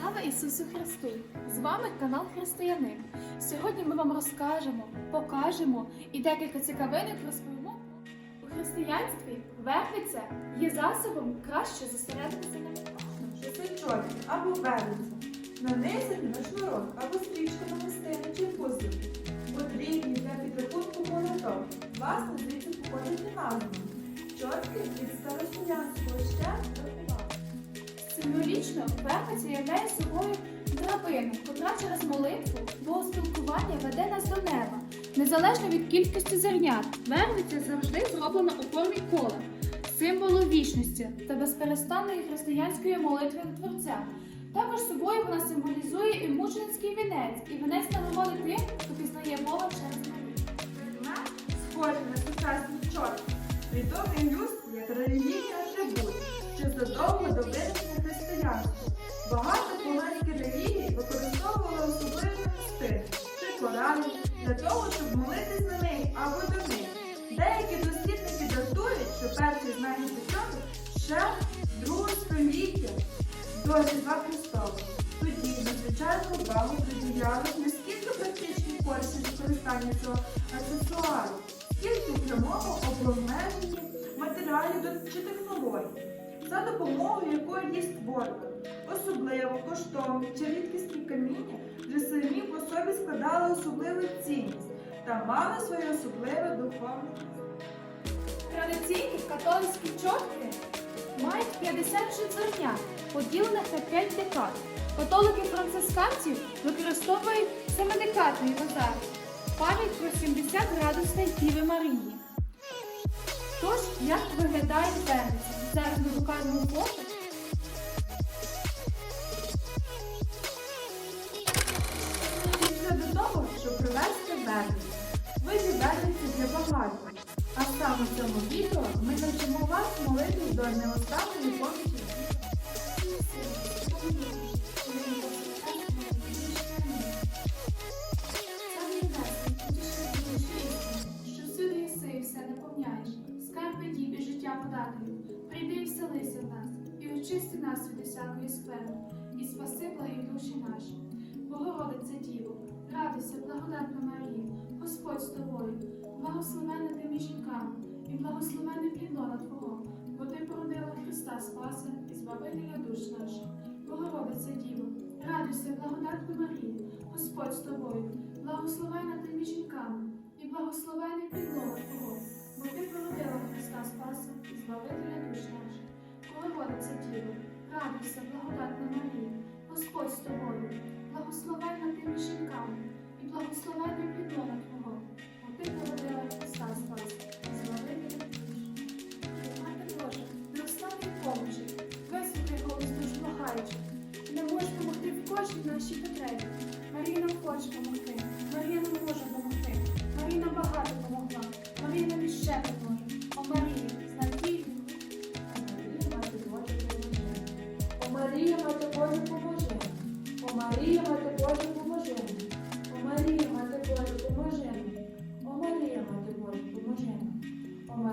Слава Ісусу Христу! З вами канал Християнин. Сьогодні ми вам розкажемо, покажемо і декілька цікавинок розповімо. У християнстві вербиця є засобом краще зосередитися на. Часичок або вервиця, нанесені на шнурок або стрічку на гостину чи пузик. Потрібні для підрахунку молоток. Власне, звідси походить назва. Чотки від староселянського ще рахував. Символічно вербиця являє собою драбину, котра через молитву, богоспілкування веде нас до неба, незалежно від кількості зернят. Вербиця завжди зроблена у формі кола, символу вічності та безперестанної християнської молитви до Творця. Також собою вона символізує і мученицький вінець, і вінець нагороди тим, хто пізнає Бога через. Предмет схожий на сучасні чотки. Відомий люстр як релігійний атрибут, задовго до християнства. Багато полонські релігії використовували особливий стиль чи коралі для того, щоб молитись на них або до них. Деякі дослідники датують, що перші знані початок ще з другого століття до Різдва Христова. Тоді надзвичайно увагу приділяли не скільки практичній користі використання цього аксесуару, скільки в прямому обмеженні матеріалів чи технологій, за допомогою якої є створка. Особливо коштовні чи рідкісні каміння вже самі по собі складали особливу цінність та мали своє особливе духовне. Традиційні католицькі чотки мають 56 зернят, поділених на 5 декад. Католики францисканці використовують семидекадний розар, пам'ять про 70 градусної Діви Марії. Тож, як виглядає верниця? Зараз ми покажемо фото. Після до того, щоб привести верність. Ви зібраєтеся для багатьох. А саме в цьому відео ми навчимо вас молитись до неостанної помічі. Що всюди єси і все наповняєш, скарби дібі життя подателю. І в нас, і очисти нас від усякої скверни, і спаси благі душі наші. Богородице Діво, радуйся, благодатна Марія, Господь з тобою, благословена ти між жінками, і благословений підлона Твого, бо ти породила Христа Спаса і збавителя душ наших. Богородице Діво, радуйся, благодатна Марія, Господь з тобою, благословена ти між жінками, і благословений підлога Твого, бо ти породила Христа Спаса і збавителя душ наших. Радуйся, благодатна Марія, Господь з тобою, благословена ти жінками, і благословений підлога Твого, бо ти породила Христа Спаса і збавителя душ. Мати Божа, неостанній помочі, вислухай голос душ благаючих. Не можеш допомогти в кожній нашій потребі. Марія нам хоче допомогти. Марія нам може допомогти. Марія нам багато допомогла. Марія нам іще допоможе.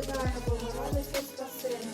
Присідаємо, Богородицю Спасину.